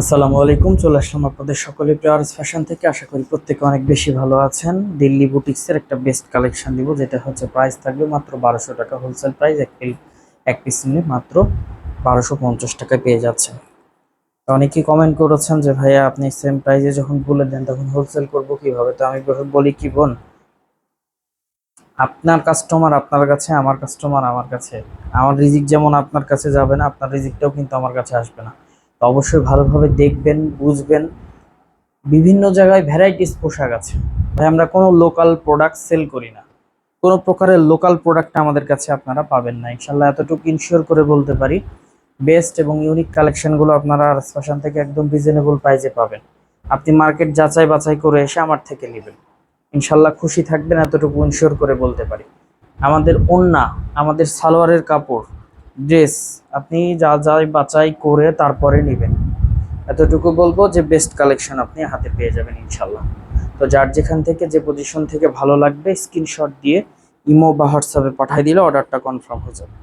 আসসালামু আলাইকুম, চলে আসলাম আপনাদের সকলে প্লেয়ার্স ফ্যাশন থেকে। আশা করি প্রত্যেকে অনেক বেশি ভালো আছেন। দিল্লি বুটিক্সের একটা বেস্ট কালেকশন দিব, যেটা হচ্ছে প্রাইস থাকবে মাত্র বারোশো টাকা হোলসেল প্রাইস এক পিল এক পিস নিলে মাত্র বারোশো পঞ্চাশ টাকায় পেয়ে যাচ্ছেন। অনেকেই কমেন্ট করেছেন যে, ভাইয়া, আপনি সেম প্রাইসে যখন বলে দেন, তখন হোলসেল করব কীভাবে? তো আমি বলি কি বোন, আপনার কাস্টমার আপনার কাছে, আমার কাস্টমার আমার কাছে। আমার রিজিক যেমন আপনার কাছে যাবে না, আপনার রিজিকটাও কিন্তু আমার কাছে আসবে না। অবশ্যই ভালোভাবে দেখবেন, বুঝবেন। বিভিন্ন জায়গায় ভ্যারাইটিস পোশাক আছে। ভাই, আমরা কোনো লোকাল প্রোডাক্ট সেল করি না। কোনো প্রকারের লোকাল প্রোডাক্ট আমাদের কাছে আপনারা পাবেন না। ইনশাল্লাহ এতটুকু ইনশিওর করে বলতে পারি বেস্ট এবং ইউনিক কালেকশনগুলো আপনারা আর ফ্যাশন থেকে একদম রিজনেবল প্রাইসে পাবেন। আপনি মার্কেট যাচাই বাছাই করে এসে আমার থেকে নেবেন। ইনশাল্লাহ খুশি থাকবেন, এতটুকু ইনশিওর করে বলতে পারি। আমাদের ওন্না আমাদের সালোয়ারের কাপড় ড্রেস, আপনি যা যাই বাছাই করে তারপরে নেবেন। এতটুকু বলব যে বেস্ট কালেকশন আপনি হাতে পেয়ে যাবেন ইনশাল্লাহ তো যার যেখান থেকে যে পজিশন থেকে ভালো লাগবে স্ক্রিনশট দিয়ে ইমো বা হোয়াটসঅ্যাপে পাঠিয়ে দিলে অর্ডারটা কনফার্ম হয়ে যাবে।